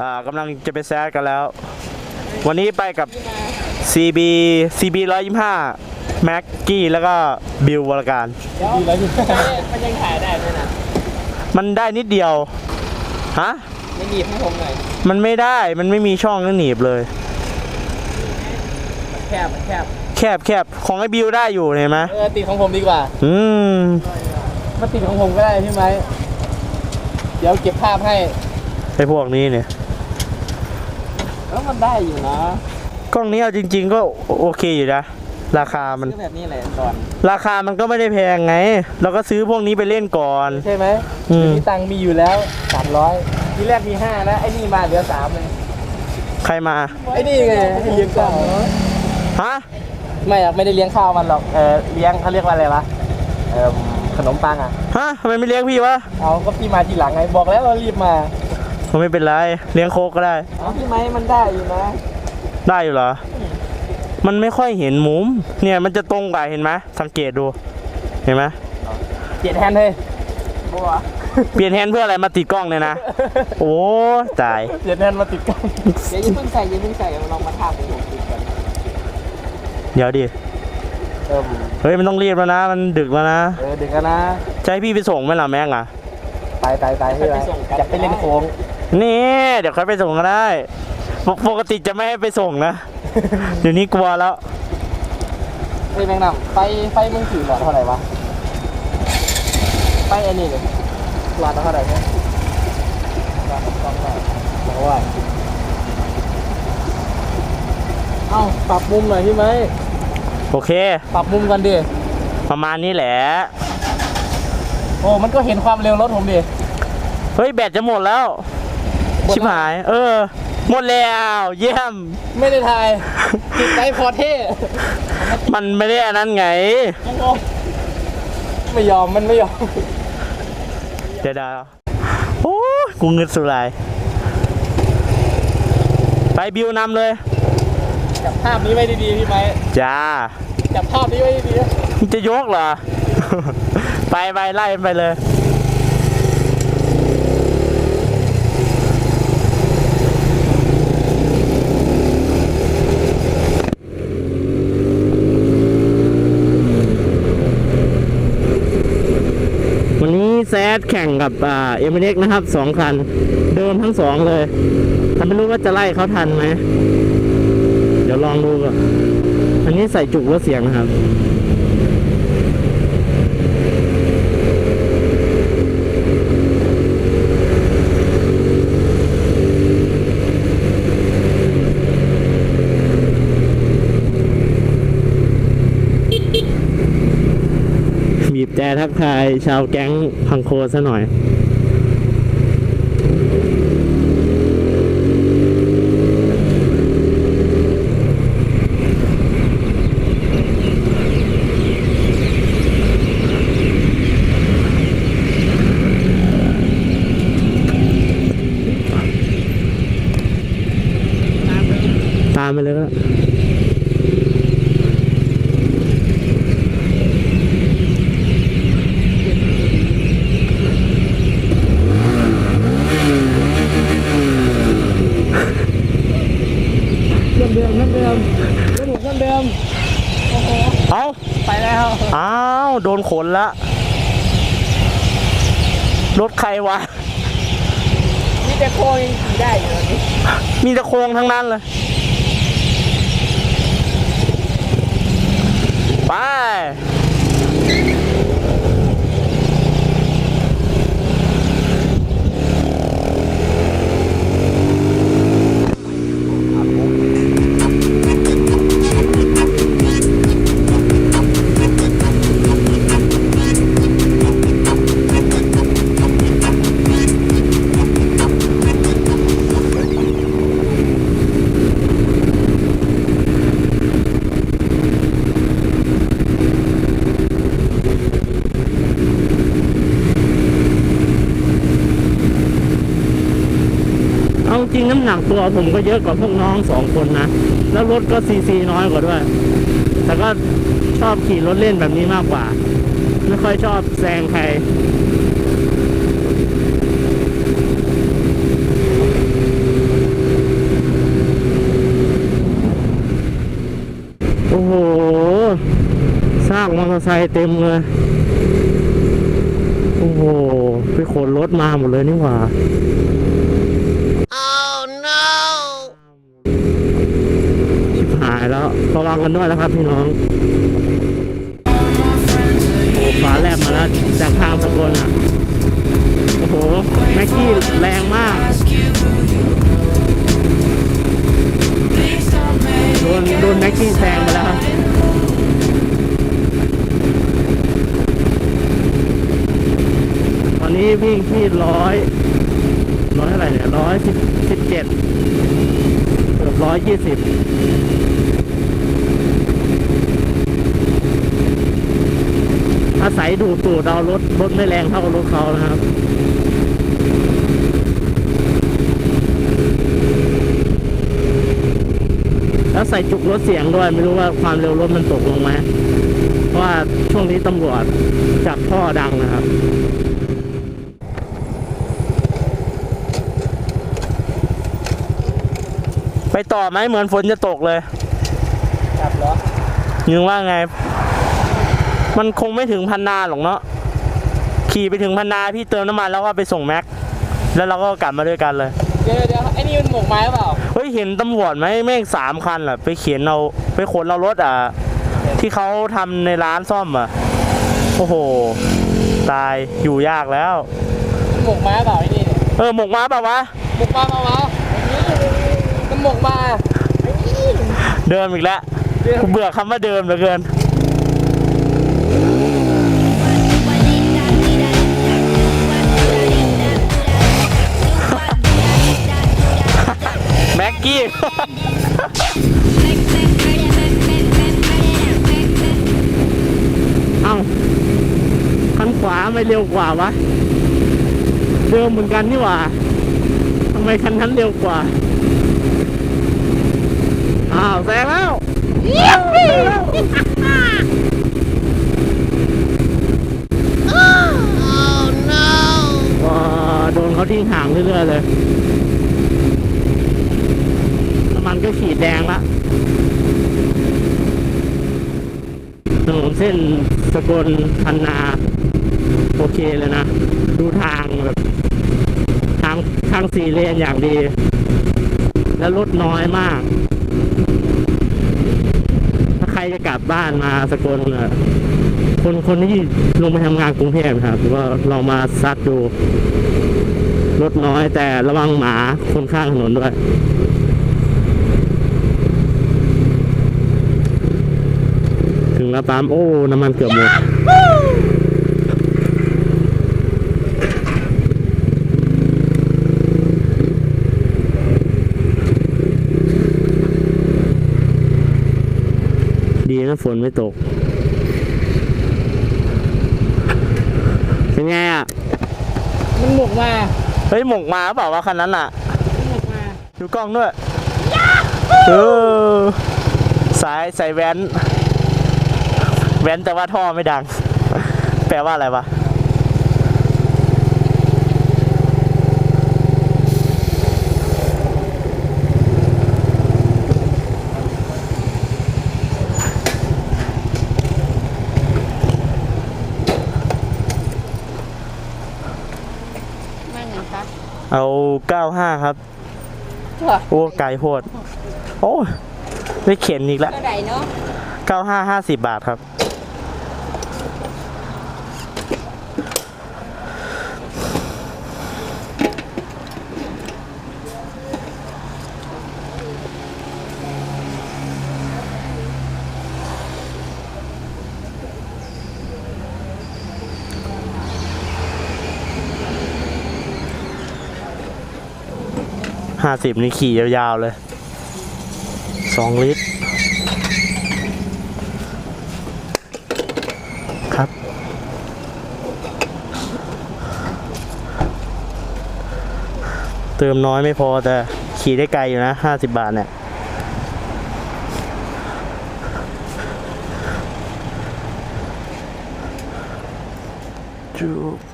อ่ากำลังจะไปแซดกันแล้ว วันนี้ไปกับ CB CB 125แม็กกี้แล้วก็บิววรการดีแล้วมันยังถ่ายได้ไหมนะมันได้นิดเดียวฮะไม่หนีบให้ผมหน่อยมันไม่ได้มันไม่มีช่องนั่นหนีบเลยมันแคบมันแคบแคบแคบของไอ้บิวได้อยู่เห็นไหมเออติดของผมดีกว่า อืมมาติดของผมก็ได้พี่ไม้เดี๋ยวเก็บภาพให้ไอ้พวกนี้เนี่ยแล้ว มันได้อยู่นะกล้องนี้เอาจริง ๆ ก็โอเคอยู่นะ ราคามัน ก็แบบนี้แหละตอนราคามันก็ไม่ได้แพงไง เราก็ซื้อพวกนี้ไปเล่นก่อน ใช่ไหมอืม มีตังค์มีอยู่แล้วสามร้อยทีแรกมีห้านะไอ้นี่มาเหลือสามเลยใครมา ไอ้นี่ไงให้เลี้ยงข้าวฮะ ไม่อะไม่ได้เลี้ยงข้าวมันหรอกเออเลี้ยงเขาเรียกว่าอะไรวะเออขนมปังอะ ฮะทำไมไม่เลี้ยงพี่วะ เอาก็พี่มาทีหลังไงบอกแล้วว่ารีบมา ก็ไม่เป็นไร เลี้ยงโคกก็ได้เอาพี่ไม้มันได้อยู่นะ ได้อยู่เหรอ มันไม่ค่อยเห็นมุม เนี่ยมันจะตรงกว่าเห็นไหมสังเกตดู เห็นไหมเปลี่ยนแทนเลยบัวเปลี่ยนแฮนด์เพื่ออะไรมาติดกล้องเนี่ยนะ โอ้ตาย เปลี่ยนแทนมาติดกันเดี๋ยวอย่าเพิ่งใส่อย่าเพิ่งใส่ลองมาทาบไปดูกันเดี๋ยวดิเออเฮ้ยมันต้องรีบแล้วนะ มันดึกแล้วนะ เออดึกกันนะจะให้พี่ไปส่งไหมล่ะแม่งอะไปไปไปพี่ไปจะไปเล่นโค้ง นี่ เดี๋ยวค่อยไปส่งก็ได้ปกปกติจะไม่ให้ไปส่งนะ เดี๋ยวนี้กลัวแล้วเฮ้ยแมงนำไฟไฟมึงกี่หลอดเท่าไหร่วะไฟอันนี้เลยหลอดเท่าไหร่เนี่ยหลอดสองหลอดบอกว่าเอ้าปรับมุมหน่อยพี่ไหมโอเค ปรับมุมกันดิประมาณนี้แหละ โอ้มันก็เห็นความเร็วรถผมดิเฮ้ยแบตจะหมดแล้วหมดแล้ว ชิบหาย เออ หมดแล้ว เยี่ยม ไม่ได้ถ่ายติดไฟพอเท่มันไม่ได้อันนั้นไง ไม่ยอมมันไม่ยอม เดี๋ยวดาวโอ้ยกูเงินสุดลาย ไปบิวนำเลย จับภาพนี้ไว้ดีๆพี่ไหมจ้า จับภาพนี้ไว้ดีมึงจะยกเหรอ ไปไปไล่มันไปเลย วันนี้ แข่งกับอ่าเอ็มเอ็กนะครับสองคัน เดิมทั้งสองเลยแต่ไม่รู้ว่าจะไล่เขาทันไหม เดี๋ยวลองดูก่อนอันนี้ใส่จุกแล้วเสียงนะครับ บีบแต่ทักทายชาวแก๊งพังโคซะหน่อยตามไปเลยก็ได้ ๆเดิมเดิมเดิมเดิมเดิมเดิมโอ้โห เอา ไปแล้ว อ้าว โดนขนละ รถใครวะนี่แต่โค้งยังขี่ได้อยู่ตอนนี้มีแต่โครงทั้งนั้นเลย ไป ริงๆ น้ำหนักตัวผมก็เยอะกว่าพวกน้องสองคนนะ แล้วรถก็ซีซีน้อยกว่าด้วย แต่ก็ชอบขี่รถเล่นแบบนี้มากกว่า ไม่ค่อยชอบแซงใครโอ้โหสร้างมอเตอร์ไซค์เต็มเลย โอ้โห ไปขนรถมาหมดเลยนี่หว่า ระวังกันด้วยนะครับพี่น้องโอ้ฟ้าแลบมาแล้วจากทางสกลอะ โอ้โห แม็กกี้แรงมากโดนโดนแม็กกี้แซงไปแล้วครับตอนนี้วิ่งที่ร้อยร้อยเท่าไรเนี่ยร้อยสิบสิบเจ็ดเกือบร้อยยี่สิบ อาศัยดูดตูดเอารถรถไม่แรงเท่ารถเขานะครับแล้วใส่จุกรถเสียงด้วยไม่รู้ว่าความเร็วรถมันตกลงไหมเพราะว่าช่วงนี้ตำรวจจับท่อดังนะครับไปต่อไหมเหมือนฝนจะตกเลย กลับเหรอ ยังว่าไง มันคงไม่ถึงพันนาหรอกเนาะขี่ไปถึงพันนาพี่เติมน้ำมันแล้วก็ไปส่งแม็ก แล้วเราก็กลับมาด้วยกันเลย เดี๋ยวเดี๋ยวไอ้นี่มันหมกไม้หรือเปล่า เฮ้ยเห็นตำรวจไหมแม่งสามคันอะไปเขียนเราไปขนเรารถอะ ที่เขาทำในร้านซ่อมอะ โอ้โห ตายอยู่ยากแล้ว หมกไม้เปล่าไอ้นี่เนี่ยเออหมกม้าเปล่าวะ หมกมาเปล่าวะมันหมกมา เดิมอีกแล้วกูเบื่อคำว่าเดิมเหลือเกิน แม็กกี้ เอ้าคันขวาไม่เร็วกว่าวะ เดิมเหมือนกันนี่หว่าทำไมคันนั้นเร็วกว่า อ้าวแซงแล้วว้าโดน เขาทิ้งห่างเรื่อยๆเลยน้ำมันก็ขีดแดงละถนนเส้นสกลพันนา โอเคเลยนะ ดูทางแบบทางทางสี่เลนอย่างดี แล้วรถน้อยมาก ถ้าใครจะกลับบ้านมาสกลน่ะคนคนที่ลงไปทำงานกรุงเทพครับก็ลองมาซัดดู รถน้อยแต่ระวังหมาคนข้างถนนด้วยถึงแล้วปั๊มโอ้ น้ำมันเกือบหมดดีนะฝนไม่ตก เป็นไงอะ มันหมกมา เฮ้ยหมกมาเปล่าวะคันนั้นอะมันหมกมาดูกล้องด้วยเออสายใส่แว้น แว้นแต่ว่าท่อไม่ดัง แปลว่าอะไรวะ มั่งไง คะเอา95ครับถั่วโอ้ไกลโพดโอ้ยได้เข็นอีกแล้วเท่าไหร่เนาะ95 50บาทครับ ห้าสิบนี่ขี่ยาวๆเลยสองลิตร ครับ เติมน้อยไม่พอแต่ขี่ได้ไกลอยู่นะห้าสิบบาทเนี่ยจุบ